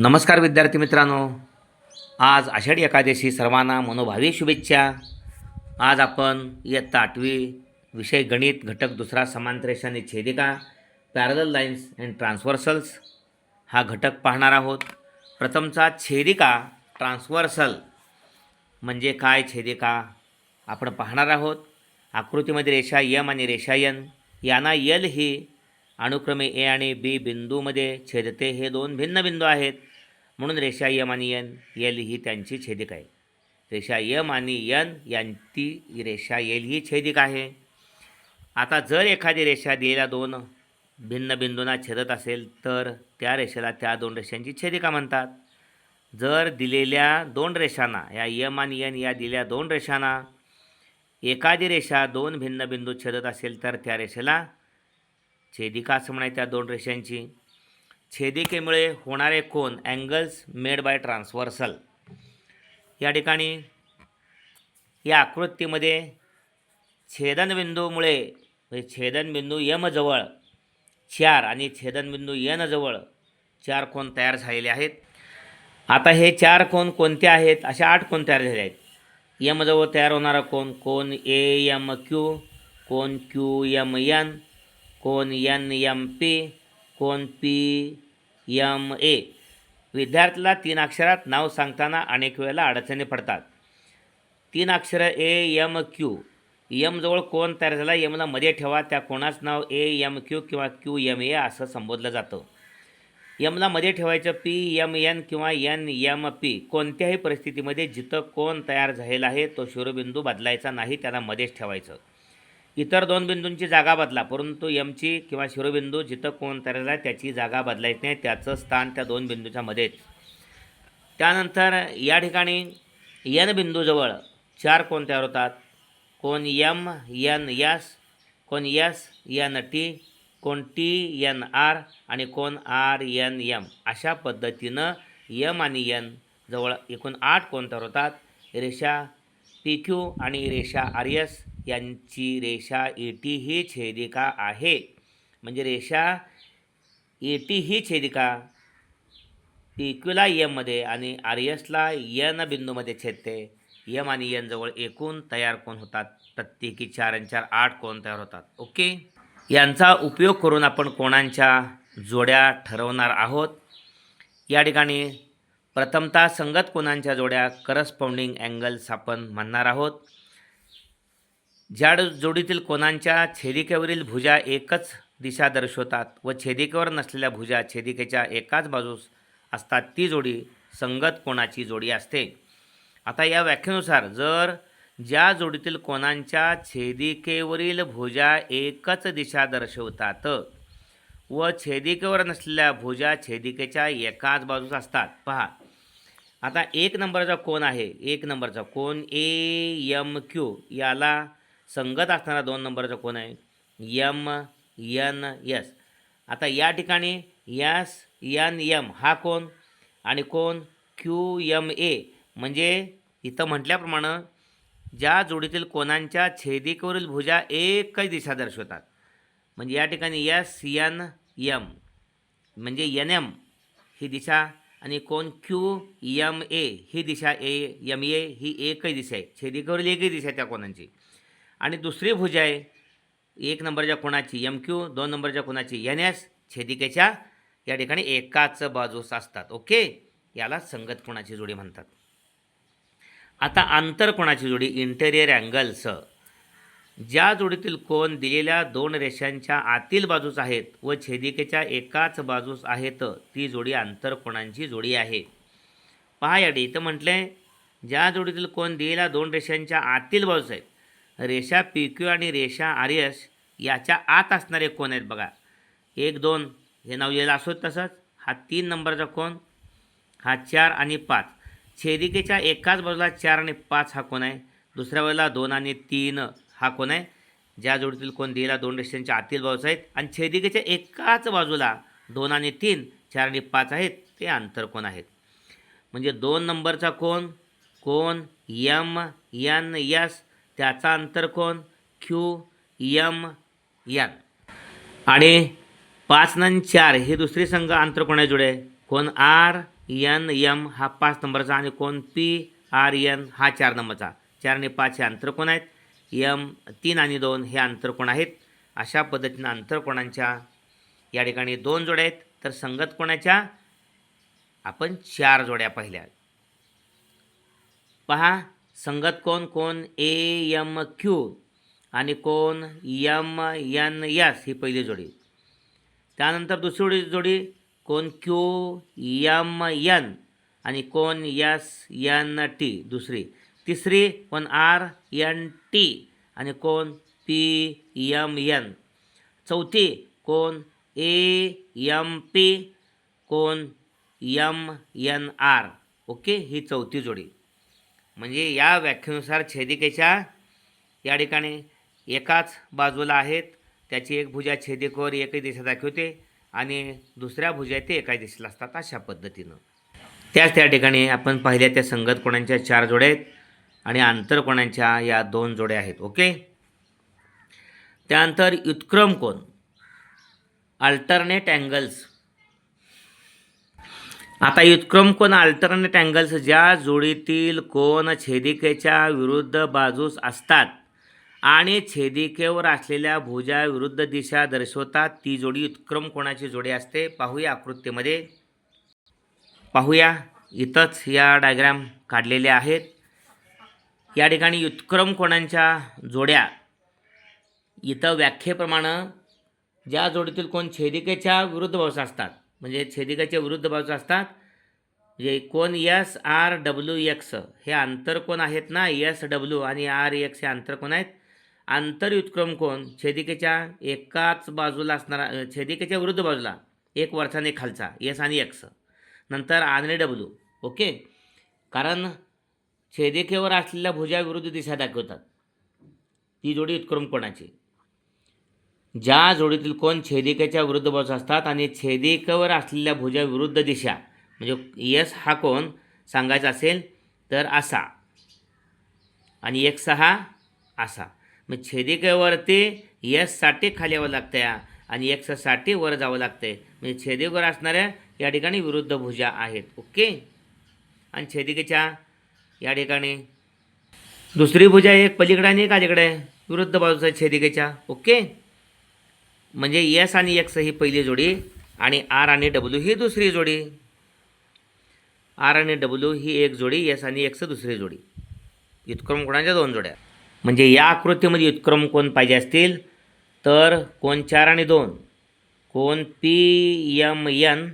नमस्कार विद्यार्थी मित्रांनो. आज आषाढी एकादशी सर्वांना मनोभावी शुभेच्छा. आज आपण इयत्ता आठवी विषय गणित घटक दुसरा समांतरेश आणि छेदिका पॅरल लाईन्स अँड ट्रान्सवर्सल्स हा घटक पाहणार आहोत. प्रथमचा छेदिका ट्रान्सवर्सल म्हणजे काय छेदिका? आपण पाहणार आहोत. आकृतीमध्ये रेषा यम आणि रेषा यन यांना यल ही अनुक्रमे ए आणि बी बिंदूमध्ये छेदते. हे दोन भिन्न बिंदू आहेत. म्हणून रेषा यम आणि यन यल ही त्यांची छेदिक आहे. रेषा यम आणि यन यांची रेषा यल ही छेदिक आहे. आता जर एखादी रेषा दिलेल्या दोन भिन्न बिंदूंना छेदत असेल तर त्या रेषेला त्या दोन रेषांची छेदिका म्हणतात. जर दिलेल्या दोन रेषांना या यम आणि यन या दिलेल्या दोन रेषांना एखादी रेषा दोन भिन्न बिंदू छेदत असेल तर त्या रेषेला छेदिका असं म्हणाय त्या दोन रेषांची? छेदिकेमुळे होणारे कोन अँगल्स मेड बाय ट्रान्सवर्सल या ठिकाणी या आकृतीमध्ये छेदनबिंदूमुळे म्हणजे छेदनबिंदू यमजवळ चार आणि छेदनबिंदू यनजवळ चार कोन तयार झालेले आहेत. आता हे चार कोन कोणते आहेत? असे आठ कोण तयार झाले आहेत. यमजवळ तयार होणारा कोण कोण ए यम क्यू कोण क्यू यम यन कोण यन यम पी कोण पी यम ए. विद्यार्थ्याला तीन अक्षरात नाव सांगताना अनेक वेळेला अडचणी पडतात. तीन अक्षरं ए यम क्यू. यमजवळ कोण तयार झाला यमला मध्ये ठेवा. त्या कोणाचं नाव ए यम क्यू किंवा क्यू यम ए असं संबोधलं जातं. यमला मध्ये ठेवायचं पी यम एन किंवा एन यम पी. कोणत्याही परिस्थितीमध्ये जिथं कोण तयार झालेला आहे तो शिरोबिंदू बदलायचा नाही त्याला मध्येच ठेवायचं. इतर दोन बिंदूंची जागा बदला. परंतु यमची किंवा शिरोबिंदू जिथं कोण तयार आहे त्याची जागा बदलायची नाही त्याचं स्थान त्या दोन बिंदूच्या मध्येच. त्यानंतर या ठिकाणी यन बिंदूजवळ चार कोण तयार होतात? कोण यम यन यस कोण यस यन टी कोण टी यन आर आणि कोण आर यन यम अशा पद्धतीनं यम आणि यन जवळ एकूण आठ कोण तयार होतात? रेषा पी क्यू आणि रेषा आर एस यांची रेषा ए टी ही छेदिका आहे. म्हणजे रेषा ए टी ही छेदिका पी क्यूला यममध्ये आणि आर एसला यन बिंदूमध्ये छेदते. यम आणि यन जवळ एकूण तयार कोण होतात? प्रत्येकी चार आणि चार आठ कोण तयार होतात? ओके? यांचा उपयोग करून आपण कोणांच्या जोड्या ठरवणार आहोत? या ठिकाणी प्रथमतः संगत कोणांच्या जोड्या करस्पॉन्डिंग अँगल्स आपण म्हणणार आहोत. ज्या जोडीतील कोणांच्या छेदिकेवरील भुजा एकच दिशा दर्शवतात व छेदिकेवर नसलेल्या भुजा छेदिकेच्या एकाच बाजूस असतात. ती जोडी संगत कोणाची जोडी असते? आता या व्याख्येनुसार जर ज्या जोडीतील कोणांच्या छेदिकेवरील भुजा एकच दिशा दर्शवतात व छेदिकेवर नसलेल्या भुजा छेदिकेच्या एकाच बाजूस असतात. पहा. आता एक नंबरचा कोण आहे? एक नंबरचा कोण? A M Q. याला संगत असणारा दोन नंबरचा कोण आहे? M N S. आता या ठिकाणी यस यन यम हा कोण? आणि कोण? क्यू यम ए म्हणजे इथं म्हटल्याप्रमाणे ज्या जोडीतील कोणांच्या छेदिकेवरील भुजा एकच दिशा दर्शवतात. म्हणजे या ठिकाणी यस यन यम. म्हणजे यन एम ही दिशा आणि कोण? क्यू यम ए ही दिशा ए यम ए ही एकच दिशा आहे. छेदिकेवरील एकही दिशा आहे त्या कोणांची. आणि दुसरी भुजा आहे. एक नंबरच्या कोणाची? एम क्यू दोन नंबरच्या कोणाची? एन एस छेदिकेच्या या ठिकाणी एकाच बाजूस असतात. ओके? याला संगत कोणाची जोडी म्हणतात? आता आंतर कोणाची जोडी? इंटेरियर अँगल्स ज्या जोडीतील कोण दिलेल्या दोन रेषांच्या आतील बाजूस आहेत व छेदिकेच्या एकाच बाजूस आहेत ती जोडी आंतरकोणांची जोडी आहे? पहा या इथं म्हटलं आहे ज्या जोडीतील कोण दिलेल्या दोन रेषांच्या आतील बाजूस आहेत रेषा पी क्यू आणि रेषा आर एस याच्या आत असणारे कोण आहेत बघा. एक दोन हे नाव येईल असो तसंच. हा तीन नंबरचा कोण? हा चार आणि पाच. छेदिकेच्या एकाच बाजूला चार आणि पाच हा कोण आहे? दुसऱ्या बाजूला दोन आणि तीन हा कोण आहे? ज्या जोडीतील कोण दिला दोन रेषांच्या आतील बाजूस आहेत. आणि छेदिकेच्या एकाच बाजूला दोन आणि तीन चार आणि पाच आहेत ते आंतरकोण आहेत? म्हणजे दोन नंबरचा कोण? कोण? यम यन यस त्याचा अंतरकोन क्यू यम यन आणि पाच नन चार ही दुसरी संघ आंतरकोणा जोडे? कोण? आर यन यम हा पाच नंबरचा आणि कोण? पी आर यन हा चार नंबरचा. चार आणि पाच हे आंतरकोण आहेत? यम तीन आणि दोन हे आंतरकोण आहेत? अशा पद्धतीनं आंतरकोणांच्या या ठिकाणी दोन जोड्या आहेत. तर संगत कोणाच्या? आपण चार जोड्या पाहिल्या. पहा संगत कोण? कोण? ए एम क्यू आणि कोण? यम एन यस ही पहिली जोडी. त्यानंतर दुसरी जोडी कोण? क्यू यम यन आणि कोण? यस यन टी दुसरी. तिसरी कोण? आर एन टी आणि कोण? पी यम यन चौथी कोण? ए यम पी कोण? M N R okay? ही चौथी जोडी. म्हणजे या व्याख्येनुसार छेदिकेच्या या ठिकाणी एकाच बाजूला आहेत. त्याची एक भुजा छेदिकेवर एकही दिशा दाखवते आणि दुसऱ्या भुजा ते एकाच दिशेला असतात अशा पद्धतीनं. त्याच त्या ठिकाणी आपण पाहिल्या त्या संगत कोणांच्या चार जोड्या आहेत आणि आंतरकोणांच्या या दोन जोड्या आहेत ओके? त्यानंतर उत्क्रम कोण अल्टरनेट अँगल्स आता युत्क्रम कोण अल्टरनेट अँगल्स ज्या जोडीतील कोण छेदिकेच्या विरुद्ध बाजूस असतात आणि छेदिकेवर असलेल्या भुजा विरुद्ध दिशा दर्शवतात ती जोडी उत्क्रम कोणाची जोडी असते? पाहूया आकृतीमध्ये. पाहूया. इथंच या डायग्राम काढलेल्या आहेत. या ठिकाणी उत्क्रम कोणांच्या जोड्या. इथं व्याख्येप्रमाणे ज्या जोडीतील कोण छेदिकेच्या विरुद्ध बाजूस असतात म्हणजे छेदिकेच्या विरुद्ध बाजू असतात. म्हणजे कोण यस आर डब्ल्यू एक्स हे आंतरकोण आहेत ना यस डब्ल्यू आणि आर एक्स हे आंतरकोण आहेत. आंतरयुत्क्रम कोण? छेदिकेच्या एकाच बाजूला असणारा छेदिकेच्या विरुद्ध बाजूला एक वरचा खालचा यस आणि एक्स. नंतर आर आणि डब्ल्यू ओके? कारण छेदिकेवर असलेल्या भुजा विरुद्ध दिशा दाखवतात. ती जोडी उत्क्रम कोणाची? ज्या जोडीतील कोण छेदिकेच्या विरुद्ध बाजूस असतात आणि छेदिकेवर असलेल्या भुजा विरुद्ध दिशा म्हणजे यस हा कोण सांगायचा असेल तर असा आणि एक सहा असा मग छेदिकेवरती यससाठी खाली यावं लागतं या आणि एक्ससाठी वर जावं लागतंय. म्हणजे छेदिकेवर असणाऱ्या या ठिकाणी विरुद्ध भुजा आहेत. ओके? आणि छेदिकेच्या या ठिकाणी दुसरी भुजा एक पलीकडे आणि एक अलीकडे विरुद्ध बाजूचा छेदिकेच्या. ओके? म्हणजे एस आणि एक्स ही पहिली जोडी आणि आर आणि डब्ल्यू ही दुसरी जोडी. आर आणि डब्ल्यू ही एक जोडी एस आणि एक्स दुसरी जोडी. युत्क्रम कोणाच्या दोन जोड्या? म्हणजे या आकृतीमध्ये युत्क्रम कोण पाहिजे असतील? तर कोण चार आणि दोन? कोण पी यम एन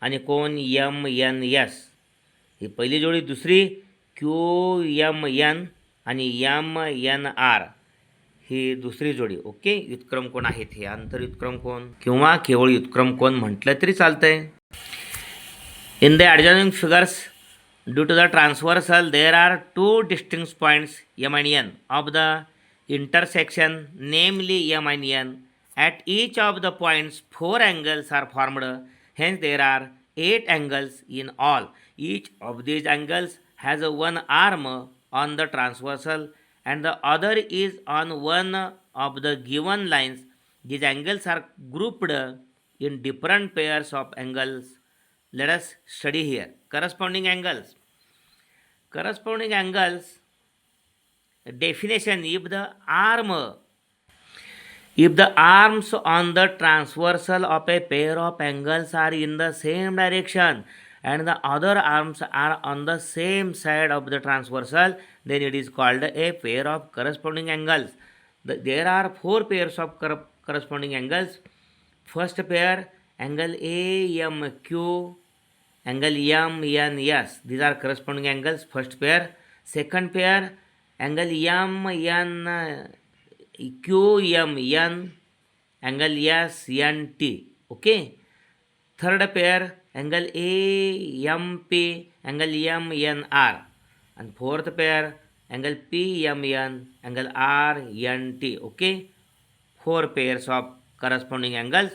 आणि कोण यम एन एस ही पहिली जोडी दुसरी क्यू यम एन आणि यम एन आर ही दुसरी जोडी. ओके युत्क्रम कोण आहेत हे आंतर युत्क्रम कोण? किंवा केवळ युत्क्रम कोण म्हटलं तरी चालतं आहे in the adjoining figures due to the transversal there are two distinct points M and N of the intersection namely M and N at each of the points four angles are formed hence there are eight angles in all each of these angles has a one arm on the transversal and the other is on one of the given lines. These angles are grouped in different pairs of angles. Let us study here. Corresponding angles. Corresponding angles definition if the arm if the arms on the transversal of a pair of angles are in the same direction and the other arms are on the same side of the transversal. Then it is called a pair of corresponding angles. The- there are four pairs of cor- corresponding angles. First pair angle AMQ angle MNS these are corresponding angles first pair. Second pair angle MN QMN angle SNT okay? Third pair angle AMP angle MNR and fourth pair angle PMN angle RNT okay? Four pairs of corresponding angles.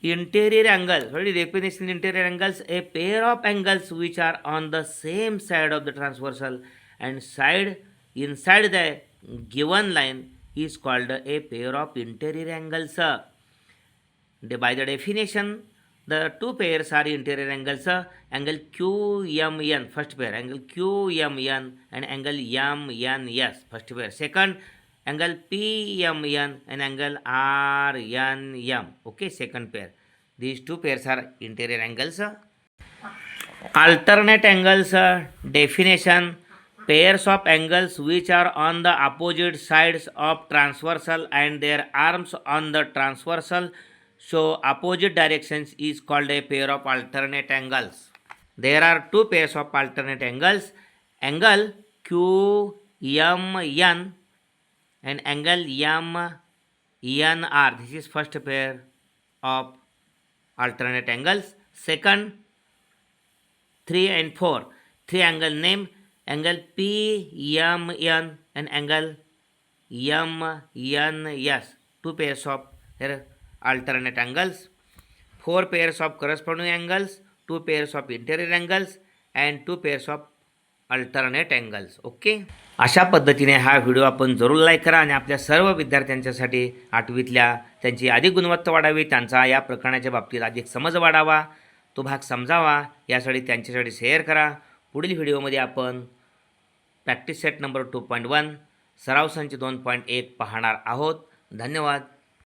Interior angles what is definition interior angles? A pair of angles which are on the same side of the transversal and side inside the given line is called a pair of interior angles by the definition The two pairs are interior angles. uh, angle QMN, first pair. Angle QMN and angle MNS, first pair. Second, angle PMN and angle RNM. Okay, second pair. These two pairs are interior angles. uh. Alternate angles uh, definition pairs of angles which are on the opposite sides of transversal and their arms on the transversal so opposite directions is called a pair of alternate angles there are two pairs of alternate angles angle QMN and angle MNR this is first pair of alternate angles second 3 and 4. Three angle name angle PMN and angle MNS. Two pairs of here alternate angles. Four pairs of corresponding angles. Two pairs of interior angles and two pairs of alternate angles okay अशा पद्धतीने हा video आपण जरूर like करा आणि आपल्या सर्व विद्यार्थ्यांच्यासाठी आठवीतल्या त्यांची अधिक गुणवत्ता वाढावी त्यांचा या प्रकरणाच्या बाबतीत अधिक समज वाढावा तो भाग समजावा यासाठी त्यांच्यासाठी शेअर करा पुढील व्हिडिओमध्ये आपण practice set number two point one सराव संच दोन पॉईंट एक पाहणार आहोत धन्यवाद